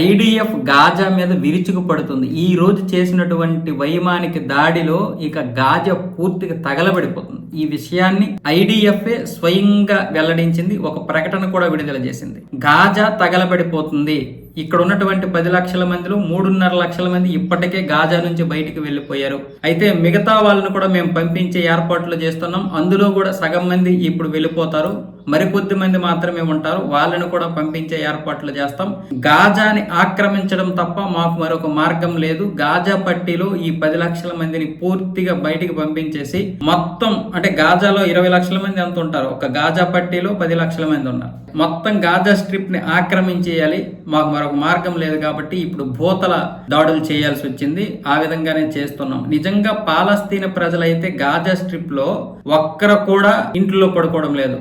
IDF Gaza మీద విరుచుకు పడుతుంది ఈ రోజు చేసినటువంటి వైమానిక దాడిలో ఇక గాజా పూర్తిగా తగలబడిపోతుంది. ఈ విషయాన్ని ఐడిఎఫ్ స్వయంగా వెల్లడించింది. ఒక ప్రకటన కూడా విడుదల చేసింది. గాజా తగలబడిపోతుంది. ఇక్కడ ఉన్నటువంటి పది లక్షల మందిలో మూడున్నర లక్షల మంది ఇప్పటికే గాజా నుంచి బయటికి వెళ్ళిపోయారు. అయితే మిగతా వాళ్ళను కూడా మేము పంపించే ఏర్పాట్లు చేస్తున్నాం. అందులో కూడా సగం మంది ఇప్పుడు వెళ్ళిపోతారు. మరికొద్ది మంది మాత్రమే ఉంటారు. వాళ్ళని కూడా పంపించే ఏర్పాట్లు చేస్తాం. గాజాని ఆక్రమించడం తప్ప మాకు మరొక మార్గం లేదు. గాజా పట్టీలో ఈ పది లక్షల మందిని పూర్తిగా బయటికి పంపించేసి మొత్తం అంటే గాజాలో ఇరవై లక్షల మంది ఎంత ఉంటారు? ఒక గాజా పట్టీలో పది లక్షల మంది ఉన్నారు. మొత్తం గాజా స్ట్రిప్ని ఆక్రమించేయాలి. మాకు మరొక మార్గం లేదు కాబట్టి ఇప్పుడు భూతల దాడులు చేయాల్సి వచ్చింది. ఆ విధంగానే చేస్తున్నాం. నిజంగా పాలస్తీన ప్రజలైతే గాజా స్ట్రిప్లో ఒక్కరు కూడా ఇంట్లో పడుకోవడం లేదు.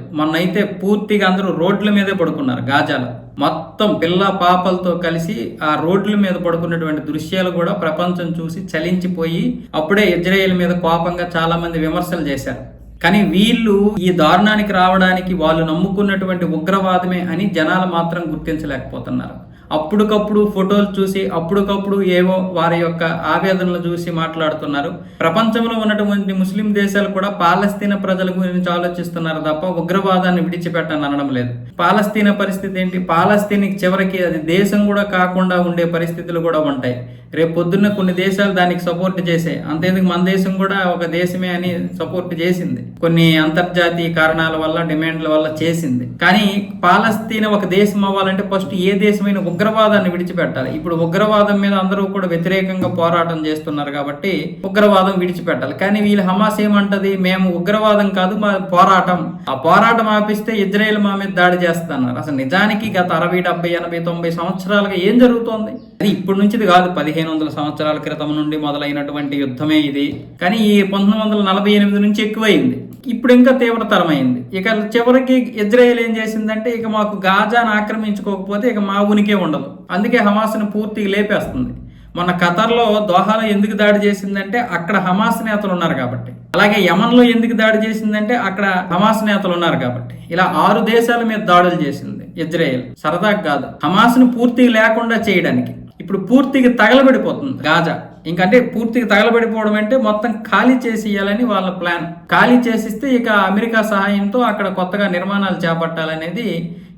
అయితే పూర్తిగా అందరూ రోడ్ల మీదే పడుకున్నారు గాజాలో. మొత్తం పిల్ల పాపలతో కలిసి ఆ రోడ్ల మీద పడుకున్నటువంటి దృశ్యాలు కూడా ప్రపంచం చూసి చలించిపోయి అప్పుడే ఇజ్రాయెల్ మీద కోపంగా చాలా మంది విమర్శలు చేశారు. కానీ వీళ్ళు ఈ దారుణానికి రావడానికి వాళ్ళు నమ్ముకున్నటువంటి ఉగ్రవాదమే అని జనాలు మాత్రం గుర్తించలేకపోతున్నారు. అప్పుడుకప్పుడు ఫోటోలు చూసి అప్పుడుకప్పుడు ఏవో వారి యొక్క ఆవేదనలు చూసి మాట్లాడుతున్నారు. ప్రపంచంలో ఉన్నటువంటి ముస్లిం దేశాలు కూడా పాలస్తీన ప్రజల గురించి ఆలోచిస్తున్నారు తప్ప ఉగ్రవాదాన్ని విడిచిపెట్టని అనడం లేదు. పాలస్తీన పరిస్థితి ఏంటి? పాలస్తీనికి చివరికి అది దేశం కూడా కాకుండా ఉండే పరిస్థితులు కూడా ఉంటాయి. రేపు పొద్దున్న కొన్ని దేశాలు దానికి సపోర్ట్ చేసాయి అంతేందుకు మన దేశం కూడా ఒక దేశమే అని సపోర్ట్ చేసింది. కొన్ని అంతర్జాతీయ కారణాల వల్ల డిమాండ్ల వల్ల చేసింది. కానీ పాలస్తీన ఒక దేశం అవ్వాలంటే ఫస్ట్ ఏ దేశమైన ఉగ్రవాదాన్ని విడిచిపెట్టాలి. ఇప్పుడు ఉగ్రవాదం మీద అందరూ కూడా వ్యతిరేకంగా పోరాటం చేస్తున్నారు కాబట్టి ఉగ్రవాదం విడిచిపెట్టాలి. కానీ వీళ్ళు హమాస్ ఏమంటది? మేము ఉగ్రవాదం కాదు మా పోరాటం. ఆ పోరాటం ఆపిస్తే ఇజ్రాయెల్ మా మీద దాడి చేస్తున్నారు. అసలు నిజానికి గత అరవై డెబ్బై ఎనభై తొంభై సంవత్సరాలుగా ఏం జరుగుతోంది? అది ఇప్పటి నుంచిది కాదు. పదిహేను వందల సంవత్సరాల క్రితం నుండి మొదలైనటువంటి యుద్ధమే ఇది. కానీ ఈ పంతొమ్మిది వందల నలభై ఎనిమిది నుంచి ఎక్కువైంది. ఇప్పుడు ఇంకా తీవ్రతరమైంది. ఇక చివరికి ఇజ్రాయెల్ ఏం చేసిందంటే ఇక మాకు గాజాను ఆక్రమించుకోకపోతే ఇక మా ఉనికి ఉండదు. అందుకే హమాస్ని పూర్తిగా లేపేస్తుంది. మొన్న ఖతర్లో దోహాలో ఎందుకు దాడి చేసిందంటే అక్కడ హమాస్ నేతలు ఉన్నారు కాబట్టి. అలాగే యమన్లో ఎందుకు దాడి చేసిందంటే అక్కడ హమాస్ నేతలు ఉన్నారు కాబట్టి. ఇలా ఆరు దేశాల మీద దాడులు చేసింది ఇజ్రాయెల్. సరదాగా కాదు. హమాస్ని పూర్తిగా లేకుండా చేయడానికి. ఇప్పుడు పూర్తిగా తగలబడిపోతుంది గాజా. ఇంకంటే పూర్తిగా తగలబడిపోవడం అంటే మొత్తం ఖాళీ చేసి వాళ్ళ ప్లాన్. ఖాళీ చేసిస్తే ఇక అమెరికా సహాయంతో అక్కడ కొత్తగా నిర్మాణాలు చేపట్టాలనేది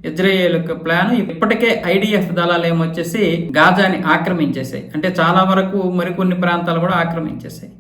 ఇజ్రాయేల్ యొక్క ప్లాన్. ఇప్పటికే ఐడిఎఫ్ దళాలు ఏమొచ్చేసి గాజాని ఆక్రమించేసాయి అంటే చాలా వరకు మరికొన్ని ప్రాంతాలు కూడా ఆక్రమించేసాయి